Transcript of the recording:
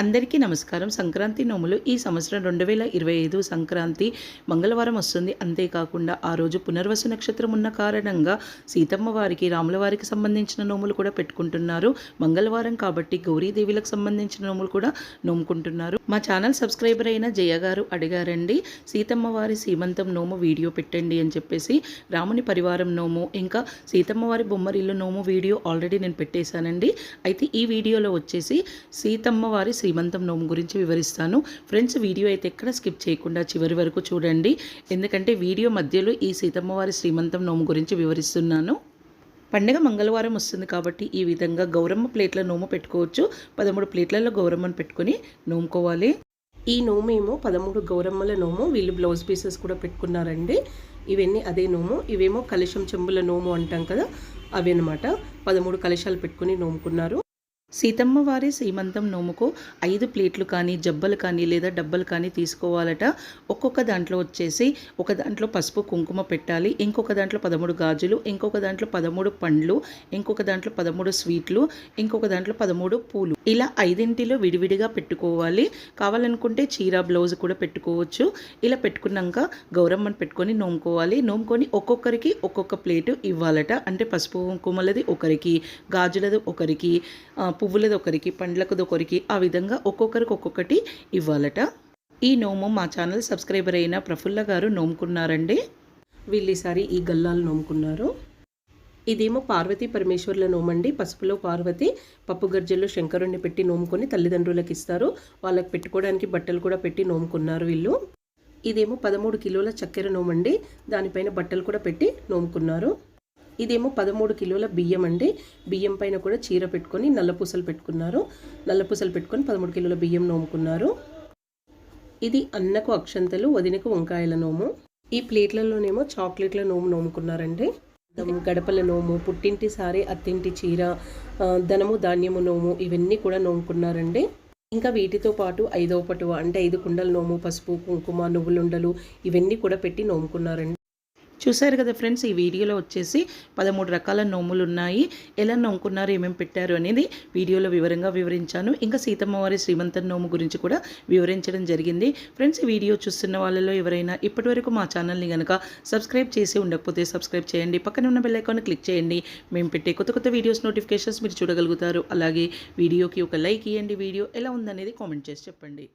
అందరికీ నమస్కారం. సంక్రాంతి నోములు ఈ సంవత్సరం రెండు వేల ఇరవై ఐదు సంక్రాంతి మంగళవారం వస్తుంది. అంతేకాకుండా ఆ రోజు పునర్వసు నక్షత్రం ఉన్న కారణంగా సీతమ్మ వారికి రాముల వారికి సంబంధించిన నోములు కూడా పెట్టుకుంటున్నారు. మంగళవారం కాబట్టి గౌరీదేవులకు సంబంధించిన నోములు కూడా నోముకుంటున్నారు. మా ఛానల్ సబ్స్క్రైబర్ అయిన జయ గారు అడిగారండి సీతమ్మ వారి సీమంతం నోము వీడియో పెట్టండి అని చెప్పేసి రాముని పరివారం నోము ఇంకా సీతమ్మ వారి బొమ్మరిల్లు నోము వీడియో ఆల్రెడీ నేను పెట్టేశానండి. అయితే ఈ వీడియోలో వచ్చేసి సీతమ్మ వారి శ్రీమంతం నోము గురించి వివరిస్తాను. ఫ్రెండ్స్ వీడియో అయితే ఎక్కడ స్కిప్ చేయకుండా చివరి వరకు చూడండి. ఎందుకంటే వీడియో మధ్యలో ఈ సీతమ్మవారి శ్రీమంతం నోము గురించి వివరిస్తున్నాను. పండగ మంగళవారం వస్తుంది కాబట్టి ఈ విధంగా గౌరమ్మ ప్లేట్ల నోము పెట్టుకోవచ్చు. పదమూడు ప్లేట్లలో గౌరమ్మను పెట్టుకొని నోముకోవాలి. ఈ నోము ఏమో పదమూడు గౌరమ్మల నోము వీళ్ళు బ్లౌజ్ పీసెస్ కూడా పెట్టుకున్నారండి. ఇవన్నీ అదే నోము. ఇవేమో కలశం చెంబుల నోము అంటాం కదా అవి అనమాట పదమూడు కలశాలు పెట్టుకుని నోముకున్నారు. సీతమ్మ వారి సీమంతం నోముకు ఐదు ప్లేట్లు కానీ జబ్బలు కానీ లేదా డబ్బలు కానీ తీసుకోవాలట. ఒక్కొక్క దాంట్లో వచ్చేసి ఒక దాంట్లో పసుపు కుంకుమ పెట్టాలి ఇంకొక దాంట్లో పదమూడు గాజులు ఇంకొక దాంట్లో పదమూడు పండ్లు ఇంకొక దాంట్లో పదమూడు స్వీట్లు ఇంకొక దాంట్లో పదమూడు పూలు. ఇలా ఐదింటిలో విడివిడిగా పెట్టుకోవాలి. కావాలనుకుంటే చీర బ్లౌజ్ కూడా పెట్టుకోవచ్చు. ఇలా పెట్టుకున్నాక గౌరమ్మను పెట్టుకొని నోముకోవాలి. నోముకొని ఒక్కొక్కరికి ఒక్కొక్క ప్లేటు ఇవ్వాలట. అంటే పసుపు కుంకుమలది ఒకరికి గాజులది ఒకరికి పువ్వులది ఒకరికి పండ్లకుది ఒకరికి ఆ విధంగా ఒక్కొక్కరికి ఒక్కొక్కటి ఇవ్వాలట. ఈ నోము మా ఛానల్ సబ్స్క్రైబర్ అయిన ప్రఫుల్ల గారు నోముకున్నారండి. వీళ్ళు ఈసారి ఈ గల్లాలు నోముకున్నారు. ఇదేమో పార్వతి పరమేశ్వర్ల నోమండి. పసుపులో పార్వతి పప్పు గర్జల్లో శంకరుణ్ణి పెట్టి నోముకొని తల్లిదండ్రులకు ఇస్తారు. వాళ్ళకి పెట్టుకోవడానికి బట్టలు కూడా పెట్టి నోముకున్నారు వీళ్ళు. ఇదేమో పదమూడు కిలోల చక్కెర నోమండి. దానిపైన బట్టలు కూడా పెట్టి నోముకున్నారు. ఇదేమో పదమూడు కిలోల బియ్యం అండి. బియ్యం పైన కూడా చీర పెట్టుకొని నల్లపూసలు పెట్టుకున్నారు. నల్లపూసలు పెట్టుకొని పదమూడు కిలోల బియ్యం నోముకున్నారు. ఇది అన్నకు అక్షంతలు వదినకు వంకాయల నోము. ఈ ప్లేట్లలోనేమో చాక్లెట్ల నోము నోముకున్నారండి. గడపల నోము పుట్టింటి సారే అత్తింటి చీర ధనము ధాన్యము నోము ఇవన్నీ కూడా నోముకున్నారండి. ఇంకా వీటితో పాటు ఐదో పటువ అంటే ఐదు కుండల నోము పసుపు కుంకుమ నువ్వులుండలు ఇవన్నీ కూడా పెట్టి నోముకున్నారండి. చూశారు కదా ఫ్రెండ్స్ ఈ వీడియోలో వచ్చేసి పదమూడు రకాల నోములు ఉన్నాయి ఎలా నోముకున్నారు ఏమేమి పెట్టారు అనేది వీడియోలో వివరంగా వివరించాను. ఇంకా సీతమ్మ వారి శ్రీమంతం నోము గురించి కూడా వివరించడం జరిగింది. ఫ్రెండ్స్ ఈ వీడియో చూస్తున్న వాళ్ళలో ఎవరైనా ఇప్పటివరకు మా ఛానల్ని కనుక సబ్స్క్రైబ్ చేసి ఉండకపోతే సబ్స్క్రైబ్ చేయండి. పక్కన ఉన్న బెల్ ఐకాన్ క్లిక్ చేయండి. మేము పెట్టే కొత్త కొత్త వీడియోస్ నోటిఫికేషన్స్ మీరు చూడగలుగుతారు. అలాగే వీడియోకి ఒక లైక్ ఇవ్వండి వీడియో ఎలా ఉందనేది కామెంట్ చేసి చెప్పండి.